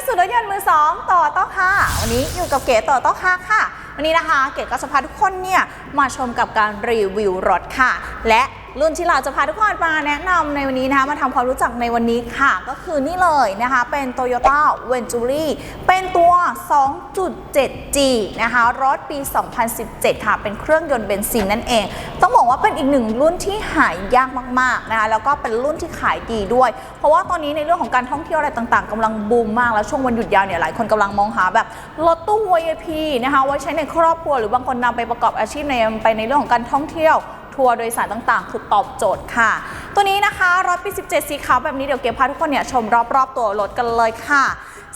ที่สุดรถยนต์มือสองต่อต้อค่ะ วันนี้อยู่กับเก๋ต่อต้อค่ะค่ะ วันนี้นะคะ เก๋ก็จะพาทุกคนเนี่ยมาชมกับการรีวิวรถค่ะ และ รุ่นที่เราจะพาทุกคนมาแนะนำในวันนี้นะคะมาทำความรู้จักในวันนี้ค่ะ ก็คือนี่เลยนะคะเป็น Toyota Venturi เป็นตัว 2.7G นะคะรถปี 2017 ค่ะ เป็นเครื่องยนต์เบนซินนั่นเอง ต้องบอกว่าเป็นอีกหนึ่งรุ่นที่หายากมากๆนะคะแล้วก็เป็นรุ่นที่ขายดีด้วย เพราะว่าตอนนี้ในเรื่องของการท่องเที่ยวอะไรต่างๆกำลังบูมมากแล้วช่วงวันหยุดยาวเนี่ยหลายคนกำลังมองหาแบบรถตู้ VIP นะคะไว้ใช้ในครอบครัวหรือบางคนนำไปประกอบอาชีพในไปในเรื่องของการท่องเที่ยว ทัวร์โดยสารต่างๆ คือตอบโจทย์ค่ะ ตัวนี้นะคะรถปี 17 สีขาวแบบนี้เดี๋ยวเก็บพาทุกคนเนี่ยชมรอบๆ ตัวรถกันเลยค่ะ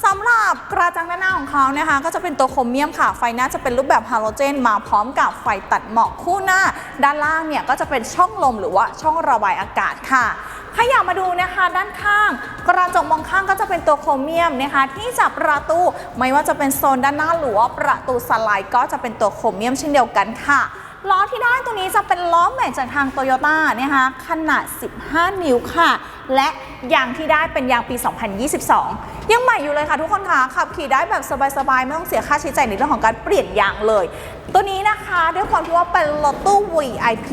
สำหรับกระจังด้านหน้าของเขานะคะ ก็จะเป็นตัวโครเมียมค่ะ ไฟหน้าจะเป็นรูปแบบฮาโลเจน มาพร้อมกับไฟตัดหมอกคู่หน้า ด้านล่างเนี่ยก็จะเป็นช่องลมหรือว่าช่องระบายอากาศค่ะถ้าอยากมาดูนะคะด้านข้าง กระจกมองข้างก็จะเป็นตัวโครเมียมนะคะ ที่จับประตูไม่ว่าจะเป็นโซนด้านหน้าหรือว่าประตูสไลด์ก็จะเป็นตัวโครเมียมเช่นเดียวกันค่ะ ล้อที่ได้ตัวนี้จะเป็นล้อแม็กจากทางโตโยต้านะคะขนาด 15 นิ้วค่ะ และยางที่ได้เป็นยางปี 2022 ยังใหม่อยู่เลยค่ะทุกคนค่ะ ขับขี่ได้แบบสบายๆ ไม่ต้องเสียค่าใช้จ่ายในเรื่องของการเปลี่ยนยางเลย ตัวนี้นะคะด้วยความที่ว่าเป็นรถตู้ VIP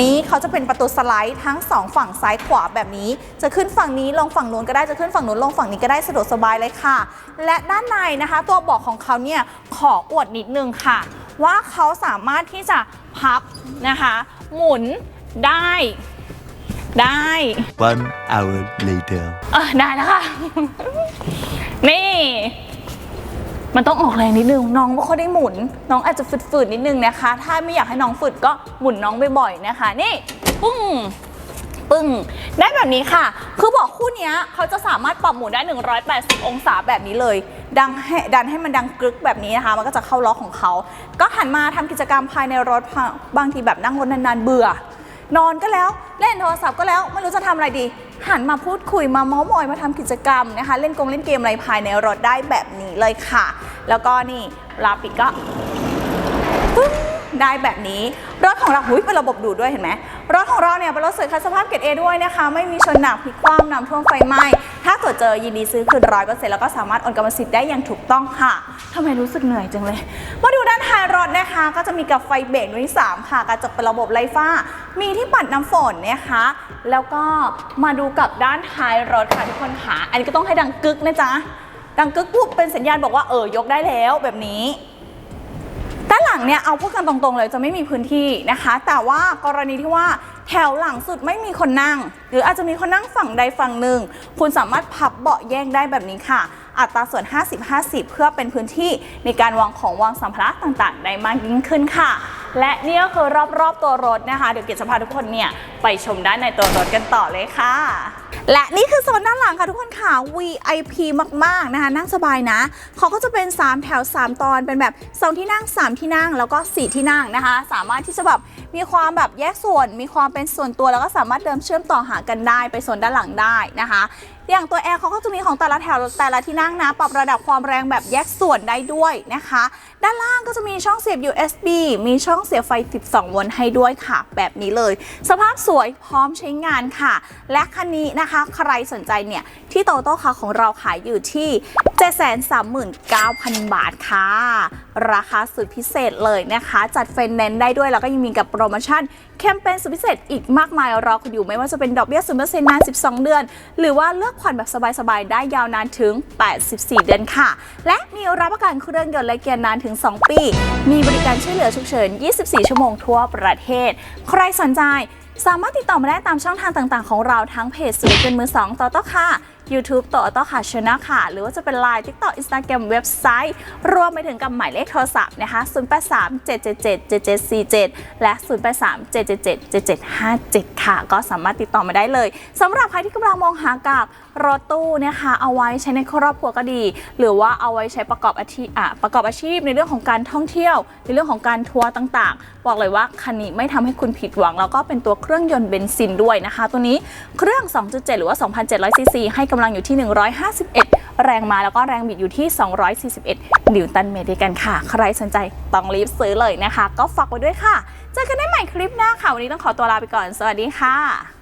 นี้เขาจะเป็นประตูสไลด์ทั้งสองฝั่งซ้ายขวาแบบนี้ จะขึ้นฝั่งนี้ลงฝั่งนู้นก็ได้จะขึ้นฝั่งนู้นลงฝั่งนี้ก็ได้สะดวกสบายเลยค่ะ และด้านในนะคะ ตัวเบาะของเขาเนี่ยขออวดนิดนึงค่ะ ว่าเขาสามารถที่จะพับนะคะ หมุนได้ได้ One hour later. เออได้แล้วค่ะ นี่ มันต้องออกแรงนิดนึง น้องไม่ค่อยได้หมุน น้องอาจจะฝืดๆนิดนึงนะคะ ถ้าไม่อยากให้น้องฝืดก็หมุนน้องบ่อยๆนะคะ นี่ปึ้งปึ้งได้แบบนี้ค่ะ คือเบอกคู่เนี้ยเขาจะสามารถปรับหมุนได้ 180 องศาแบบนี้เลย ดังให้ดันให้มันดังกรึกแบบนี้นะคะ มันก็จะเข้าล็อกของเขา ก็หันมาทำกิจกรรมภายในรถบางทีแบบนั่งรถนานๆเบื่อ นอนก็แล้วเล่นโทรศัพท์ก็แล้วไม่รู้จะทำอะไรดี หันมาพูดคุยมาเมาส์มอยมาทำกิจกรรมนะคะ เล่นกงเล่นเกมอะไรภายในรถได้แบบนี้เลยค่ะ แล้วก็นี่ลาปิดก็ได้แบบนี้รถของเราหุยเป็นระบบดูดด้วยเห็นไหมรถของเราเนี่ยเป็นรถสวยคันสภาพเกรดเอด้วยนะคะ ไม่มีชนหนักพลิกคว่ำน้ำท่วมไฟไหม้าตรวจเจอยินดีซื้อคืนร้อยเปอร์เซ็นต์แล้วก็สามารถโอนกรรมสิทธิ์ได้อย่างถูกต้องค่ะทำไมรู้สึกเหนื่อยจังเลย มาดูด้านท้ายรถนะคะ ก็จะมีกับไฟเบรกดวงที่สามค่ะกระจกเป็นระบบไร้ฝ้า มีที่ปัดน้ำฝนนะคะ แล้วก็มาดูกับด้านท้ายรถค่ะทุกคนค่ะอันนี้ก็ต้องให้ดังกึกนะจ๊ะดังกึกปุ๊บเป็นสัญญาณบอกว่าเออยกได้แล้วแบบนี้ด้านหลังเนี่ยเอาพูดกันตรงๆเลยจะไม่มีพื้นที่นะคะ แต่ว่ากรณีที่ว่า แถวหลังสุดไม่มีคนนั่ง หรืออาจจะมีคนนั่งฝั่งใดฝั่งหนึ่ง คุณสามารถพับเบาะแยกได้แบบนี้ค่ะ อัตราส่วน 50-50 เพื่อเป็นพื้นที่ในการวางของวางสัมภาระต่างๆ ได้มากยิ่งขึ้นค่ะ และนี่ก็คือรอบๆตัวรถนะคะ เดี๋ยวเกียรติจะพาทุกคนเนี่ยไปชมด้านในตัวรถกันต่อเลยค่ะ และนี่คือโซนด้านหลังค่ะทุกคนค่ะ VIP มาก ๆ นะคะ นั่งสบายนะ เขาก็จะเป็น 3 แถว 3 ตอนเป็นแบบ 2 ที่นั่ง 3 ที่นั่งแล้วก็ 4 ที่นั่งนะคะ สามารถที่จะแบบมีความแบบแยกส่วน มีความเป็นส่วนตัวแล้วก็สามารถเดินเชื่อมต่อหากันได้ไปโซนด้านหลังได้นะคะอย่างตัวแอร์เขาก็จะมีของแต่ละแถวแต่ละที่นั่งนะ ปรับระดับความแรงแบบแยกส่วนได้ด้วยนะคะ ด้านล่างก็จะมีช่องเสียบ USB มีช่องเสียบไฟ 12 โวลต์ให้ด้วยค่ะ แบบนี้เลย สภาพสวยพร้อมใช้งานค่ะ และคันนี้นะคะ ใครสนใจเนี่ย ที่โตโต้คาของเราขายอยู่ที่ 739,000 บาทค่ะ ราคาสุดพิเศษเลยนะคะ จัดไฟนแนนซ์ได้ด้วย แล้วก็ยังมีกับโปรโมชั่นแคมเปญสุดพิเศษอีกมากมายรอคุณอยู่ไม่ว่าจะเป็นดอกเบี้ย0%นาน 12 เดือน หรือว่าเลือกผ่อนแบบสบายๆ ได้ยาวนานถึง 84 เดือนค่ะ และมีรับประกันเครื่องยนต์และเกียร์นานถึง 2 ปี มีบริการช่วยเหลือฉุกเฉิน 24 ชั่วโมงทั่วประเทศ ใครสนใจ สามารถติดต่อมาได้ตามช่องทางต่างๆ ของเราทั้งเพจสุดเป็นมือสองต่อต่อค่ะ YouTube ต่อต่อค่ะชนะค่ะ หรือว่าจะเป็น Line TikTok Instagram เว็บไซต์ รวมไปถึงกับหมายเลขโทรศัพท์นะคะ 0837777777และ 0837777757 ค่ะ ก็สามารถติดต่อมาได้เลยสำหรับใครที่กำลังมองหากับรถตู้นะคะเอาไว้ใช้ในครอบครัวก็ดี หรือว่าเอาไว้ใช้ประกอบอาชีพประกอบอาชีพในเรื่องของการท่องเที่ยว ในเรื่องของการทัวร์ต่างๆ บอกเลยว่าคันนี้ไม่ทำให้คุณผิดหวัง แล้วก็เป็นตัวเครื่องยนต์เบนซินด้วยนะคะ ตัวนี้เครื่อง 2.7 หรือว่า 2,700ซีซีให้กำลังอยู่ที่ 151 แรงมาแล้วก็แรงบิดอยู่ที่ 241 นิวตันเมตรด้วยกันค่ะ ใครสนใจต้องรีบซื้อเลยนะคะ ก็ฝากไว้ด้วยค่ะ เจอกันได้ใหม่คลิปหน้าค่ะ วันนี้ต้องขอตัวลาไปก่อน สวัสดีค่ะ